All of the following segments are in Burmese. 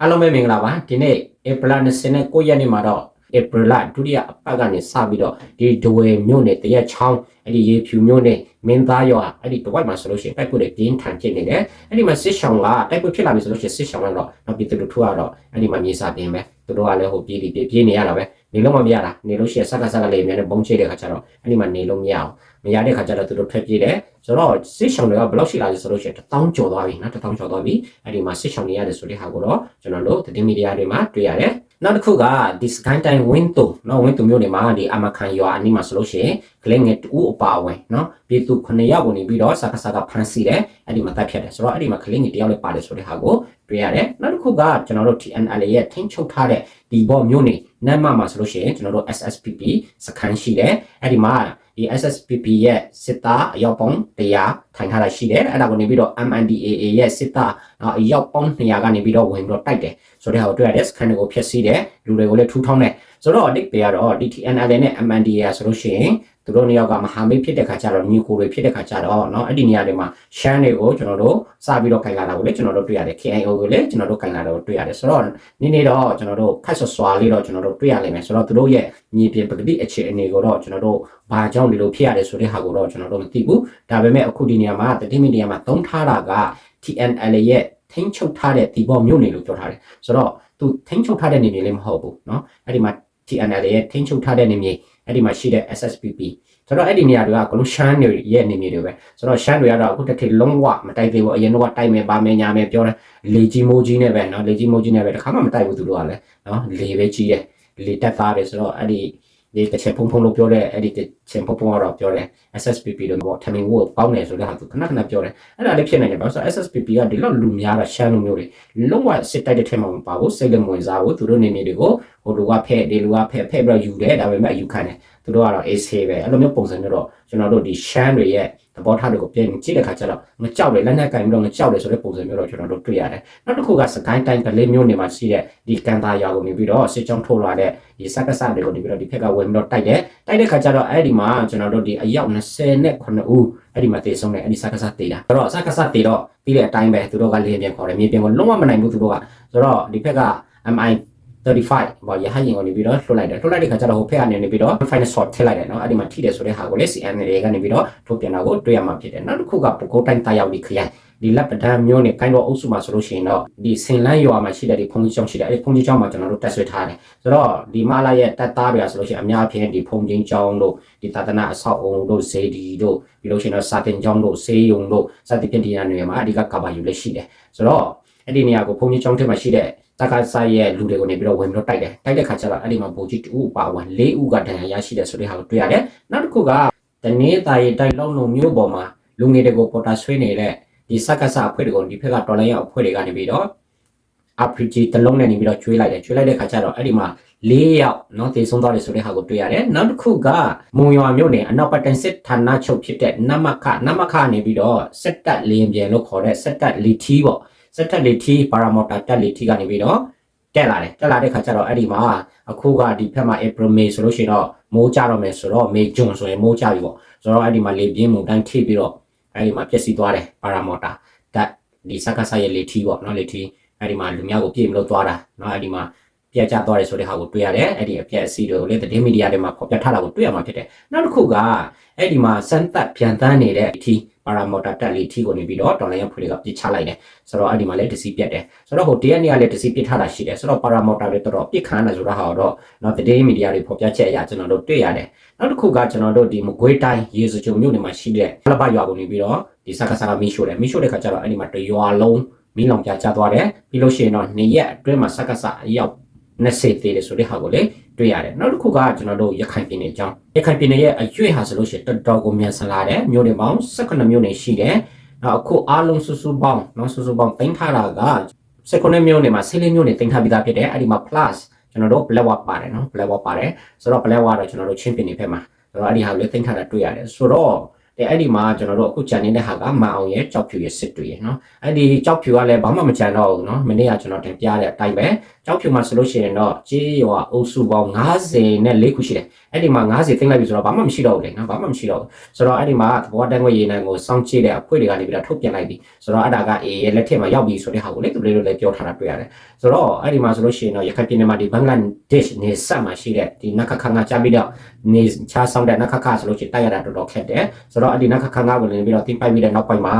အားလုံးပဲမင်္ဂလာပါဒီနေ့ဧပြီလ29ရက်နေ့မှာတော့ ဧပြီလဒုတိယအပတ်ကနေစပြီးတော့ဒီဒဝယ်မြို့နယ်တရက်ချောင်းအဲ့ဒီရေဖြူမြို့နယ်မင်းသားရွာအဲ့ဒီတဝိုက်မှာဆိုလို့ရှိရင်တိုက်ပွဲတွေပြင်းထန်ဖြစ်နေတယ်အဲ့ဒီမှာစစ်ဆောင်ကတိုက်ပွဲဖြစ်လာပြီဆိုလို့ရှိရင်စစ်ဆောင်ကတော့နောက်ပြည်သူလူထုကတော့အဲ့ဒီမှာမြေစာပြင်းပဲသူတို့ကလည်းဟိုပြေးပြီးပြေးနေရတာပဲနေလို့မမရတာနေလို့ရှိရင်စက်ကစက်ကလေးအများနဲ့ဘုံချေတဲ့ခါကျတော့အဲ့ဒီမှာနေလို့မရအောင်မရတဲ့ခါကျတော့သူတို့ထွက်ပြေးတယ်ဆိုတော့စစ်ဆောင်တွေကဘယ်လောက်ရှိလာလဲဆိုလို့ရှိရင်1000ကျော်သွားပြီနော်1000ကျော်သွားပြီအဲ့ဒီမှာစစ်ဆောင်တွေရတယ်ဆိုတဲ့ဟာကိုတော့ကျွန်တော်တို့သတင်းမီဒီယာတွေမှာတွေ့ရတယ် နောက်တစ်ခုကဒီစကိုင်းတိုင်းဝင်းတုံနော်ဝင်းတုံမြို့နယ်မှာဒီအမခန်ရွာအနီးမှာဆိုလို့ရှိရင်ကလေးငယ်တူအပါအဝင်နော်ပြည်သူ9ယောက်ကိုနေပြီးတော့စကားစကားဖမ်းဆီးတယ်အဲ့ဒီမှာတပ်ဖြတ်တယ်ဆိုတော့အဲ့ဒီမှာကလေးငယ်တယောက်လည်းပါတယ်ဆိုတဲ့ဟာကိုတွေ့ရတယ်နောက်တစ်ခုကကျွန်တော်တို့ TNL ရဲ့ထိန်းချုပ်ထားတဲ့ဒီဘော့မြို့နယ်နမ်းမမှာဆိုလို့ရှိရင်ကျွန်တော်တို့ SSPP စခန်းရှိတယ်အဲ့ဒီမှာဒီ SSPP ရဲ့စစ်သားအယောက်ပေါင်း100ထိုင်ထားတာရှိတယ်အဲ့ဒါကိုနေပြီးတော့ MNDAA ရဲ့စစ်သားအယောက်ပေါင်း200ကနေပြီးတော့ဝင်ပြီးတော့တိုက်တယ်ဆိုတဲ့ဟာကိုတွေ့ရတယ်စခန်းတွေကိုဖျက်ဆီးတယ်လူတွေကိုလည်းထူထောင်းတယ်ဆိုတော့အတိတ်တွေကတော့ DTNL နဲ့ MNDAA ဆိုလို့ရှိရင်သူတို့နှစ်ယောက်ကမဟာမိတ်ဖြစ်တဲ့ခါကျတော့ညီကိုတွေဖြစ်တဲ့ခါကျတော့เนาะအဲ့ဒီနေရာတွေမှာရှမ်းတွေကိုကျွန်တော်တို့စပြီးတော့ခိုင်လာတာကိုလည်းကျွန်တော်တို့တွေ့ရတယ် KIO ကိုလည်းကျွန်တော်တို့ခိုင်လာတာကိုတွေ့ရတယ်ဆိုတော့နေ့နေ့တော့ကျွန်တော်တို့ခက်ဆွဆွာလေးတော့ကျွန်တော်တို့တွေ့ရလိမ့်မယ်ဆိုတော့သူတို့ရဲ့ညီပြင်ပကတိအခြေအနေကိုတော့ကျွန်တော်တို့ဘာကြောင့်ဒီလိုဖြစ်ရတယ်ဆိုတဲ့ဟာကိုတော့ကျွန်တော်တို့မသိဘူးဒါပေမဲ့အခုဒီ နေရာမှာတတိမီဒီယာမှာသုံးထားတာက TNL ရဲ့ထိန်းချုပ်ထားတဲ့ဒီဘောမျိုးနေလို့ပြောထားတယ်ဆိုတော့သူထိန်းချုပ်ထားတဲ့နေမြေလေးမဟုတ်ဘူးเนาะအဲ့ဒီမှာ TNL ရဲ့ထိန်းချုပ်ထားတဲ့နေမြေအဲ့ဒီမှာရှိတဲ့ SSPP ဆိုတော့အဲ့ဒီနေရာတွေကကလုံးရှမ်းတွေရဲ့နေမြေတွေပဲဆိုတော့ရှမ်းတွေကတော့အခုတစ်ထည်လုံးဝမတိုက်သေးဘူးအရင်တော့တိုက်မယ်ပါမယ်ညာမယ်ပြောတယ်လေကြီးမိုးကြီးနဲ့ပဲเนาะလေကြီးမိုးကြီးနဲ့ပဲတခါမှမတိုက်ဘူးသူတို့ကလည်းเนาะလေပဲကြီးတယ်လေတက်သားတယ်ဆိုတော့အဲ့ဒီ ဒီတစ်ချက်ဖုံဖုံလို့ပြောတဲ့အဲ့ဒီတစ်ချက်ဖုံဖုံကတော့ပြောတယ် SSPP လို့ပေါ့ timing word ပေါင်းတယ်ဆိုတဲ့ဟာသူခဏခဏပြောတယ်အဲ့ဒါလေးဖြစ်နေတယ်ဘာလို့ဆို SSPP ကဒီလောက်လူများတာရှမ်းလူမျိုးတွေလုံးဝစစ်တိုက်တဲ့ထဲမှာမပါဘူးစိတ်လည်းမဝင်စားဘူးသူတို့နေနေတွေကိုဟိုလူကဖဲ့ဒီလူကဖဲ့ဖဲ့ပြီးတော့ယူတယ်ဒါပေမဲ့အယူခံတယ် သူတို့ကတော့ AC ပဲအဲ့လိုမျိုးပုံစံမျိုးတော့ကျွန်တော်တို့ဒီ shan တွေရဲ့သဘောထားတွေကိုပြင်ကြည့်တဲ့ခါကျတော့ငကြောက်တယ်လက်နဲ့ကင်ပြီးတော့ငကြောက်တယ်ဆိုတဲ့ပုံစံမျိုးတော့ကျွန်တော်တို့တွေ့ရတယ်နောက်တစ်ခုကစကိုင်းတိုင်းကလေးမျိုးနေမှာရှိတဲ့ဒီကန်တာရွာကိုနေပြီးတော့စစ်ကြောင်းထိုးလာတဲ့ဒီစက်ကစတွေကိုနေပြီးတော့ဒီဖက်ကဝင်ပြီးတော့တိုက်တယ်တိုက်တဲ့ခါကျတော့အဲ့ဒီမှာကျွန်တော်တို့ဒီအယောက်29ဦးအဲ့ဒီမှာတည်ဆုံးတယ်အဲ့ဒီစက်ကစတည်တာဆိုတော့စက်ကစတည်တော့ပြီးတဲ့အတိုင်းပဲသူတို့ကလင်းပြန်ခေါ်တယ်မြေပြင်ကိုလုံးဝမနိုင်ဘူးသူတို့ကဆိုတော့ဒီဖက်က MI 35ပေါ့ရဟယင်ကိုနေပြီးတော့လှုပ်လိုက်တယ်လှုပ်လိုက်တဲ့ခါကျတော့ဟိုဖက်ကနေနေပြီးတော့ final shot ထည့်လိုက်တယ်နော်အဲ့ဒီမှာထိတယ်ဆိုတဲ့ဟာကိုလေ CN တွေကနေပြီးတော့ထုတ်ပြန်တာကိုတွေ့ရမှာဖြစ်တယ်နောက်တစ်ခုကပုဂုတ်တိုင်းတာရောက်ဒီခရိုင်ဒီလက်ပဒံမျိုးနဲ့ကိုင်းတော်အုပ်စုမှာဆိုလို့ရှိရင်တော့ဒီဆင်လန်းရွာမှာရှိတဲ့ဒီဖုန်ကြီးကျောင်းရှိတယ်အဲဒီဖုန်ကြီးကျောင်းမှာကျွန်တော်တို့တက်ဆွဲထားတယ်ဆိုတော့ဒီမလာရဲ့တက်သားတွေကဆိုလို့ရှိရင်အများအပြားဒီဖုန်ကြီးကျောင်းတို့ဒီသာသနာအဆောက်အုံတို့ဇေဒီတို့ပြီးလို့ရှိရင်တော့စာတင်ကျောင်းတို့ဆေးရုံတို့စသဖြင့်ဒီနေရာတွေမှာအဓိကကဘာယူလက်ရှိတယ်ဆိုတော့အဲ့ဒီနေရာကိုဖုန်ကြီးကျောင်းထဲမှာရှိတဲ့ တက္ကသိုလ်ရဲ့လူတွေကိုနေပြီးတော့ဝင်ပြီးတော့တိုက်တယ်တိုက်တဲ့ခါကျတော့အဲ့ဒီမှာဗိုလ်ကြီးတူပါဝင်၄ဦးကဒဏ်ရာရရှိတယ်ဆိုတဲ့ဟာကိုတွေ့ရတယ်နောက်တစ်ခုကတနေ့တာရီတိုက်လုံးလုံးမျိုးပေါ်မှာလူငယ်တွေကိုပေါ်တာဆွေးနေတဲ့ဒီစက္ကစအဖွဲ့တွေကိုဒီဖက်ကတော်လိုင်းရအဖွဲ့တွေကနေပြီးတော့ RPG တလုံးနဲ့နေပြီးတော့ကျွေးလိုက်တယ်ကျွေးလိုက်တဲ့ခါကျတော့အဲ့ဒီမှာ၄ယောက်เนาะတည်ဆုံးသွားတယ်ဆိုတဲ့ဟာကိုတွေ့ရတယ်နောက်တစ်ခုကမုံရွာမြို့နယ်အနောက်ပတန်စစ်ဌာနချုပ်ဖြစ်တဲ့နမခနမခနေပြီးတော့စက်တက်လင်းပြန်လို့ခေါ်တဲ့စက်တက်လီထီပေါ့ စက်တက်လီထီပါရာမော်တာတက်လီထီကနေပြီးတော့တက်လာတယ်တက်လာတဲ့ခါကျတော့အဲ့ဒီမှာအခုကဒီဖက်မှာ April May ဆိုလို့ရှိရင်တော့မိုးကြတော့မယ်ဆိုတော့ May June ဆိုရင်မိုးကြပြီပေါ့ဆိုတော့အဲ့ဒီမှာလေပြင်းမှုတန်းထိပြီးတော့အဲ့ဒီမှာပျက်စီးသွားတယ်ပါရာမော်တာတက်ဒီစက္ကဆရဲ့လေထီပေါ့နော်လေထီအဲ့ဒီမှာလူများကိုပြည့်မလို့သွားတာနော်အဲ့ဒီမှာပြက်ကျသွားတယ်ဆိုတဲ့ဟာကိုတွေ့ရတယ်အဲ့ဒီအပြက်အစီးတွေကိုလည်းသတင်းမီဒီယာတွေမှာဖော်ပြထားတာကိုတွေ့ရမှာဖြစ်တယ်နောက်တစ်ခုကအဲ့ဒီမှာစမ်းသပ်ပြန်တန်းနေတဲ့အထီ ပါရာမော်တာတက်လီထီကိုနေပြီးတော့ဒေါ်လာရဖွေတွေကပြစ်ချလိုက်တယ်ဆိုတော့အဲ့ဒီမှာလည်းတစီပြက်တယ်ဆိုတော့ဟိုတရက်နေ့ကလည်းတစီပြစ်ထားတာရှိတယ်ဆိုတော့ပါရာမော်တာတွေတော်တော်ပြစ်ခမ်းတယ်ဆိုတော့ဟာတော့နော်သတင်းမီဒီယာတွေဖော်ပြချက်အရကျွန်တော်တို့တွေ့ရတယ်နောက်တစ်ခုကကျွန်တော်တို့ဒီမကွေးတိုင်းရေစကြုံမြို့နယ်မှာရှိတဲ့လပရွာကိုနေပြီးတော့ဒီစကားစကားမီးရှို့တယ်မီးရှို့တဲ့ခါကျတော့အဲ့ဒီမှာတရွာလုံးမီးလောင်ပြကျသွားတယ်ပြီးလို့ရှိရင်တော့နေရက်အတွင်းမှာစက္ကစအရောက်20သေးတယ်ဆိုတဲ့ဟာကိုလည်း တွေ့ရတယ်နောက်တစ်ခုကကျွန်တော်တို့ရခိုင်ပြည်နယ်အကြောင်းရခိုင်ပြည်နယ်ရဲ့အရွေ့ဟာဆိုလို့ရှိရင်တော်တော်ကိုမြန်ဆန်လာတယ်မြို့နယ်ပေါင်း18မြို့နယ်ရှိတယ်နောက်အခုအားလုံးစုစုပေါင်းနော်စုစုပေါင်းတင်ထားတာက18မြို့နယ်မှာ14မြို့နယ်တင်ထားပြီးသားဖြစ်တယ်အဲ့ဒီမှာ plus ကျွန်တော်တို့ black wap ပါတယ်နော် black wap ပါတယ်ဆိုတော့ black wap တော့ကျွန်တော်တို့ချင်းပြည်နယ်ဘက်မှာဆိုတော့အဲ့ဒီဟာကိုလည်းတင်ထားတာတွေ့ရတယ်ဆိုတော့ တဲ့အဲ့ဒီမှာကျွန်တော်တို့အခုကြံနေတဲ့ဟာကမအောင်ရဲ့ကြောက်ဖြူရဲ့စစ်တွေရဲ့နော်အဲ့ဒီကြောက်ဖြူကလည်းဘာမှမကြံတော့ဘူးနော်မနေ့ကကျွန်တော်တင်ပြတဲ့အတိုင်းပဲကြောက်ဖြူမှာဆိုလို့ရှိရင်တော့ကြေးရွာအုပ်စုပေါင်း90နဲ့4ခုရှိတယ်အဲ့ဒီမှာ90သိမ့်လိုက်ပြီဆိုတော့ဘာမှမရှိတော့ဘူးလေနော်ဘာမှမရှိတော့ဘူးဆိုတော့အဲ့ဒီမှာသဘောတန်းခွေရေနံကိုစောင့်ကြည့်တဲ့အဖွဲ့တွေကနေပြီးတော့ထုတ်ပြန်လိုက်ပြီဆိုတော့အဲ့ဒါကအေးရဲ့လက်ထက်မှာရောက်ပြီဆိုတဲ့ဟာကိုလေသူတို့လည်းပြောထားတာတွေ့ရတယ်ဆိုတော့အဲ့ဒီမှာဆိုလို့ရှိရင်တော့ရခိုင်ပြည်နယ်မှာဒီဘင်္ဂလားဒေ့ရှ်နေဆက်မှာရှိတဲ့ဒီနခခငါချပြီးတော့နေချားဆောင်တဲ့နခခဆိုလို့ရှိရင်တိုက်ရတာတော်တော်ခက်တယ်ဆိုတော့အဲ့ဒီနခခငါကိုလည်းပြီးတော့တင်ပိုက်ပြီးတဲ့နောက်ပိုင်းမှာ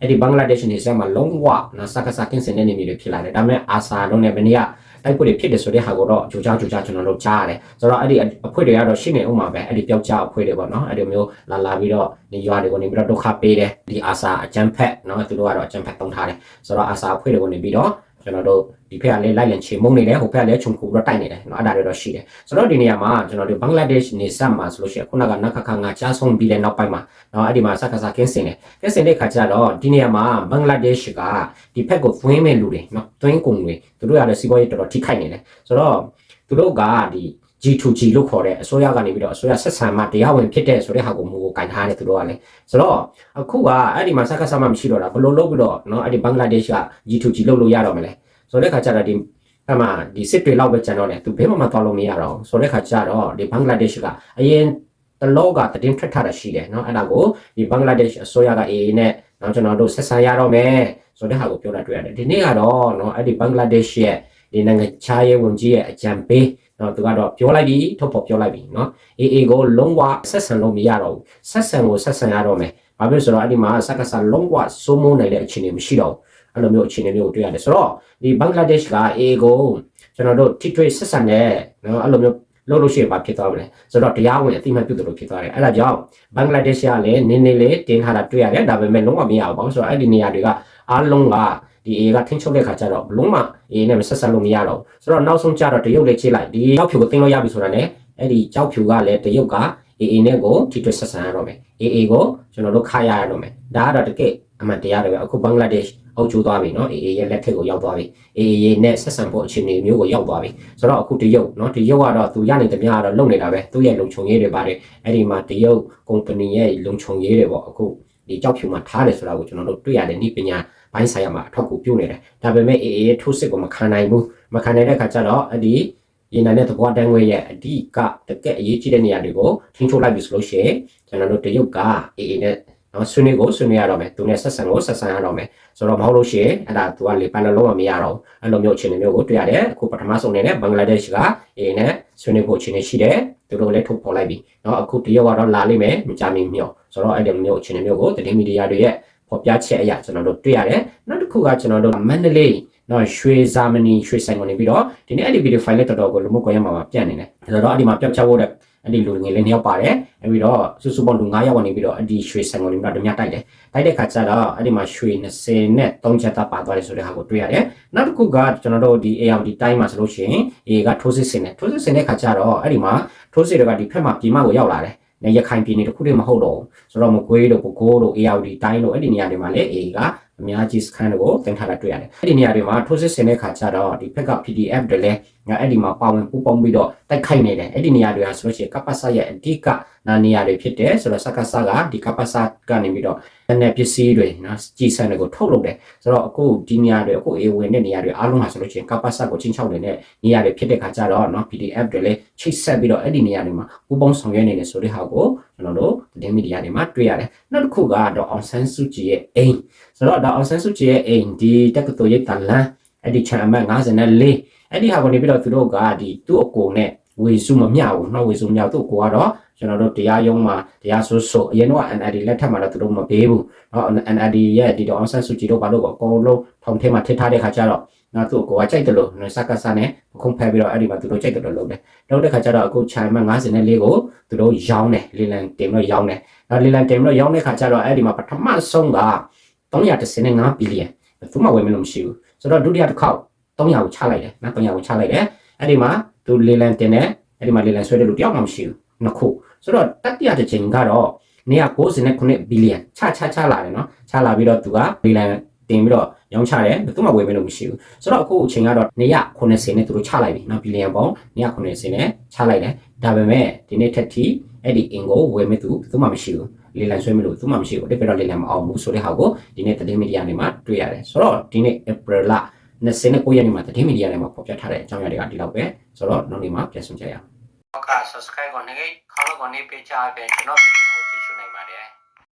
အဲ့ဒီဘင်္ဂလားဒေ့ရှ်နေဆက်မှာလုံးဝနော်စက္ကစကင်းစင်တဲ့နေမျိုးတွေဖြစ်လာတယ်ဒါပေမဲ့အာဆာလုံးနဲ့ဗနီးကတိုက်ပွဲတွေဖြစ်တယ်ဆိုတဲ့ဟာကိုတော့ကြိုကြားကြိုကြားကျွန်တော်တို့ကြားရတယ်ဆိုတော့အဲ့ဒီအဖွဲ့တွေကတော့ရှိနေဥမှာပဲအဲ့ဒီပျောက်ကြားအဖွဲ့တွေပေါ့နော်အဲ့ဒီမျိုးလာလာပြီးတော့နေရွာတွေကိုနေပြီးတော့ဒုက္ခပေးတယ်ဒီအာဆာအကြမ်းဖက်နော်သူတို့ကတော့အကြမ်းဖက်တုံးထားတယ်ဆိုတော့အာဆာအဖွဲ့တွေကိုနေပြီးတော့ ကျွန်တော်တို့ဒီဖက်ကလည်းလိုက်လင်ချေမုံနေတယ်ဟိုဖက်ကလည်းခြုံခုတော့တိုက်နေတယ်เนาะအဲ့ဒါတွေတော့ရှိတယ်ဆိုတော့ဒီနေရာမှာကျွန်တော်တို့ဘင်္ဂလားဒေ့ရှ်နေဆက်မှာဆိုလို့ရှိရင်ခုနကနခခငါကြားဆုံးပြီးတဲ့နောက်ပိုင်းမှာเนาะအဲ့ဒီမှာစက္ကစကင်းစင်တယ်ကင်းစင်တဲ့ခါကျတော့ဒီနေရာမှာဘင်္ဂလားဒေ့ရှ်ကဒီဖက်ကိုသွင်းမဲ့လူတွေเนาะသွင်းကုန်တွေသူတို့ရတဲ့စီးပွားရေးတော်တော်ထိခိုက်နေတယ်ဆိုတော့သူတို့ကဒီ G2G လို့ခေါ်တဲ့အစိုးရကနေပြီးတော့အစိုးရဆက်ဆံမှတရားဝင်ဖြစ်တဲ့ဆိုတဲ့ဟာကိုမူကိုကင်ထားတယ်သူတို့ကလည်းဆိုတော့အခုကအဲ့ဒီမှာစက္ကစမှမရှိတော့တာဘယ်လိုလုပ်ပြီးတော့เนาะအဲ့ဒီဘင်္ဂလားဒေ့ရှ်က G2G လုပ်လို့ရတော့မလဲဆိုတဲ့ခါကျတော့ဒီအမှဒီစစ်တွေလောက်ပဲကျန်တော့တယ်သူဘယ်မှမသွားလို့မရတော့ဆိုတဲ့ခါကျတော့ဒီဘင်္ဂလားဒေ့ရှ်ကအရင်တလောကတည်င်းထွက်ထားတာရှိတယ်เนาะအဲ့ဒါကိုဒီဘင်္ဂလားဒေ့ရှ်အစိုးရက AA နဲ့เนาะကျွန်တော်တို့ဆက်ဆံရတော့မယ်ဆိုတဲ့ဟာကိုပြောတာတွေ့ရတယ်ဒီနေ့ကတော့เนาะအဲ့ဒီဘင်္ဂလားဒေ့ရှ်ရဲ့ဒီနိုင်ငံခြားရေးဝန်ကြီးရဲ့အကြံပေး နော်သူကတော့ပြောလိုက်ပြီထုတ်ဖို့ပြောလိုက်ပြီနော် AA ကိုလုံးဝဆက်ဆံလို့မရတော့ဘူးဆက်ဆံကိုဆက်ဆံရတော့မယ်ဘာဖြစ်ဆိုတော့အဲ့ဒီမှာစက္ကစလုံးဝစိုးမိုးနိုင်တဲ့အခြေအနေမရှိတော့ဘူးအဲ့လိုမျိုးအခြေအနေမျိုးကိုတွေ့ရတယ်ဆိုတော့ဒီဘင်္ဂလားဒေ့ရှ်က AA ကိုကျွန်တော်တို့ထိထွေဆက်ဆံတဲ့နော်အဲ့လိုမျိုးလုပ်လို့ရှိရင်ဘာဖြစ်သွားမလဲဆိုတော့တရားဝင်အတိမတ်ပြုတ်လို့ဖြစ်သွားတယ်အဲ့ဒါကြောင့်ဘင်္ဂလားဒေ့ရှ်ကလည်းနင်းနေလေးတင်းထားတာတွေ့ရတယ်ဒါပေမဲ့လုံးဝမရဘူးပေါ့ဆိုတော့အဲ့ဒီနေရာတွေကအားလုံးက ဒီ A ကထင်းချုပ်တဲ့ခါကျတော့ဘလုံးမ A နဲ့မဆက်ဆက်လို့မရတော့ဘူးဆိုတော့နောက်ဆုံးကျတော့တရုတ်လေးချိလိုက်ဒီကြောက်ဖြူကိုတင်းလို့ရပြီဆိုတာ ਨੇ အဲ့ဒီကြောက်ဖြူကလည်းတရုတ်က AA နဲ့ကိုထိတွေ့ဆက်ဆံရတော့မယ် AA ကိုကျွန်တော်တို့ခါရရတော့မယ်ဒါကတော့တကယ်အမှန်တရားတွေပဲအခုဘင်္ဂလားဒေ့ရှ်အုပ်ချုပ်သွားပြီเนาะ AA ရဲ့လက်ထက်ကိုရောက်သွားပြီ AA နဲ့ဆက်ဆံဖို့အခြေအနေမျိုးကိုရောက်သွားပြီဆိုတော့အခုတရုတ်เนาะတရုတ်ကတော့သူရနေသမျှကတော့လုံနေတာပဲသူ့ရဲ့လုံခြုံရေးတွေပါတယ်အဲ့ဒီမှာတရုတ်ကုမ္ပဏီရဲ့လုံခြုံရေးတွေပေါ့အခု ဒီကြောက်ဖြူမှာထားတယ်ဆိုတာကိုကျွန်တော်တို့တွေ့ရတယ်ဤပညာဘိုင်းဆိုင်ရမှာအထောက်အကူပြုနေတယ်ဒါပေမဲ့ AA ရဲ့ထိုးစစ်ကိုမခံနိုင်ဘူးမခံနိုင်တဲ့ခါကျတော့အဲ့ဒီရေနံနဲ့သဘောတန်းငွေရဲ့အဓိကတကက်အရေးကြီးတဲ့နေရာတွေကိုထိန်းချုပ်လိုက်ပြီဆိုလို့ရှိရင်ကျွန်တော်တို့တရုတ်က AA နဲ့ နော်ဆွေးနွေးကိုဆွေးနွေးရတော့မယ်သူနဲ့ဆက်ဆံကိုဆက်ဆံရတော့မယ်ဆိုတော့မဟုတ်လို့ရှိရင်အဲ့ဒါသူကလေပန်လုံးလုံးမရတော့ဘူးအဲ့လိုမျိုးအခြေအနေမျိုးကိုတွေ့ရတယ်အခုပထမဆုံးအနေနဲ့ဘင်္ဂလားဒေ့ရှ်က AA နဲ့ဆွေးနွေးဖို့အခြေအနေရှိတယ်သူတို့လည်းထုတ်ဖော်လိုက်ပြီနော်အခုတရုတ်ကတော့လာလိမ့်မယ်မကြမီမျှော်ဆိုတော့အဲ့ဒီမျိုးအခြေအနေမျိုးကိုသတင်းမီဒီယာတွေရဲ့ဖော်ပြချက်အရကျွန်တော်တို့တွေ့ရတယ်နောက်တစ်ခုကကျွန်တော်တို့မန္တလေးနော်ရွှေဇာမနီရွှေဆိုင်ကနေပြီးတော့ဒီနေ့အဲ့ဒီဗီဒီယိုဖိုင်လေးတော်တော်ကိုလူမှုကွန်ရက်မှာပြန့်နေတယ်ဆိုတော့အဲ့ဒီမှာပြတ်ချဖို့တဲ့ အဲ့ဒီလူငယ်လေးနှစ်ယောက်ပါတယ်အဲ့ပြီးတော့စုစုပေါင်းလူ9ယောက်ကနေပြီးတော့အဲ့ဒီရွှေဆိုင်ကနေပြီးတော့ဓမြတိုက်တယ်တိုက်တဲ့ခါကျတော့အဲ့ဒီမှာရွှေ20နဲ့3ချက်သားပါသွားတယ်ဆိုတဲ့ဟာကိုတွေ့ရတယ်နောက်တစ်ခုကကျွန်တော်တို့ဒီ ARD တိုင်းမှာဆိုလို့ရှိရင် A ကထိုးစစ်ဆင်တယ်ထိုးစစ်ဆင်တဲ့ခါကျတော့အဲ့ဒီမှာထိုးစစ်တွေကဒီဖက်မှာပြည်မကိုရောက်လာတယ်နေရခိုင်ပြည်နယ်တစ်ခုတည်းမဟုတ်တော့ဘူးဆိုတော့မကွေးတို့ပကိုးတို့ ARD တိုင်းတို့အဲ့ဒီနေရာတွေမှာလည်း A ကအများကြီးစခန်းတွေကိုတင်ထားတာတွေ့ရတယ်အဲ့ဒီနေရာတွေမှာထိုးစစ်ဆင်တဲ့ခါကျတော့ဒီဖက်က PDF တွေလည်းငါအဲ့ဒီမှာပါဝင်ပူးပေါင်းပြီးတော့တိုက်ခိုက်နေတယ်အဲ့ဒီနေရာတွေဟာဆိုလို့ရှိရင်ကပ္ပစရဲ့အဓိကနာနေရာတွေဖြစ်တယ်ဆိုတော့စက္ကစကဒီကပ္ပစကနေပြီးတော့နဲ့ပစ္စည်းတွေနော်ကြီးစံတွေကိုထုတ်လုပ်တယ်ဆိုတော့အခုဒီနေရာတွေအခုအေဝင်တဲ့နေရာတွေအားလုံးဟာဆိုလို့ရှိရင်ကပ္ပစကိုချင်းချောက်နေတဲ့နေရာတွေဖြစ်တဲ့ခါကျတော့နော် PDF တွေလည်းချိတ်ဆက်ပြီးတော့အဲ့ဒီနေရာတွေမှာပူးပေါင်းဆောင်ရွက်နေတယ်ဆိုတဲ့ဟာကိုကျွန်တော်တို့သတင်းမီဒီယာတွေမှာတွေ့ရတယ်နောက်တစ်ခုကတော့အောင်ဆန်းစုကြည်ရဲ့အိမ်ဆိုတော့ဒါအောင်ဆန်းစုကြည်ရဲ့အိမ်ဒီတက္ကသိုလ်ရိပ်သာလမ်းအဲ့ဒီချန်အမတ်54 အဲ့ဒီဟာကိုနေပြီးတော့သူတို့ကဒီသူ့အကိုနဲ့ဝေစုမမျှဘူးเนาะဝေစုမမျှသူ့အကိုကတော့ကျွန်တော်တို့တရားရုံးမှာတရားစွဲဆိုအရင်တော့ NLD လက်ထက်မှာတော့သူတို့မပေးဘူးเนาะ NLD ရဲ့ဒီတော့အောင်ဆန်းစုကြည်တို့ဘာလို့ကောအကုန်လုံးထောင်ထဲမှာထည့်ထားတဲ့ခါကျတော့နော်သူ့ကိုကကြိုက်တယ်လို့စကားစားနဲ့ခုံဖဲပြီးတော့အဲ့ဒီမှာသူတို့ကြိုက်တယ်လို့လုပ်တယ်လုပ်တဲ့ခါကျတော့အခုခြိုင်မ54ကိုသူတို့ရောင်းတယ်လီလန်တင်လို့ရောင်းတယ်နော်လီလန်တင်လို့ရောင်းတဲ့ခါကျတော့အဲ့ဒီမှာပထမဆုံးက315ဘီလီယံသူမှဝယ်မလို့မရှိဘူးဆိုတော့ဒုတိယတစ်ခေါက် 300ကိုချလိုက်တယ်နော်300ကိုချလိုက်တယ်အဲ့ဒီမှာသူလီလန်တင်တယ်အဲ့ဒီမှာလီလန်ဆွဲတယ်လို့တယောက်မှမရှိဘူးနှစ်ခုဆိုတော့တတိယတစ်ချိန်ကတော့199ဘီလီယံချချချလာတယ်နော်ချလာပြီးတော့သူကလီလန်တင်ပြီးတော့ရောင်းချတယ်ဘယ်သူမှဝယ်မလို့မရှိဘူးဆိုတော့အခုအချိန်ကတော့190နဲ့သူတို့ချလိုက်ပြီနော်ဘီလီယံပေါင်း190နဲ့ချလိုက်တယ်ဒါပေမဲ့ဒီနေ့ထက်ထိအဲ့ဒီအင်ကိုဝယ်မဲ့သူဘယ်သူမှမရှိဘူးလေလံဆွဲမလို့သူမှမရှိဘူးတစ်ပြတော့လေလံမအောင်ဘူးဆိုတဲ့ဟာကိုဒီနေ့သတင်းမီဒီယာတွေမှာတွေ့ရတယ်ဆိုတော့ဒီနေ့ April လ 29ရက်နေ့မှာသတင်းမီဒီယာတွေမှာဖော်ပြထားတဲ့အကြောင်းအရာတွေကဒီလောက်ပဲဆိုတော့နောက်နေ့မှာပြန်ဆောင်ကြရအောင်ဟုတ်ကဲ့ subscribe ကိုနေခေါင်းကိုနေပေးချပေးကျွန်တော်ဗီဒီယို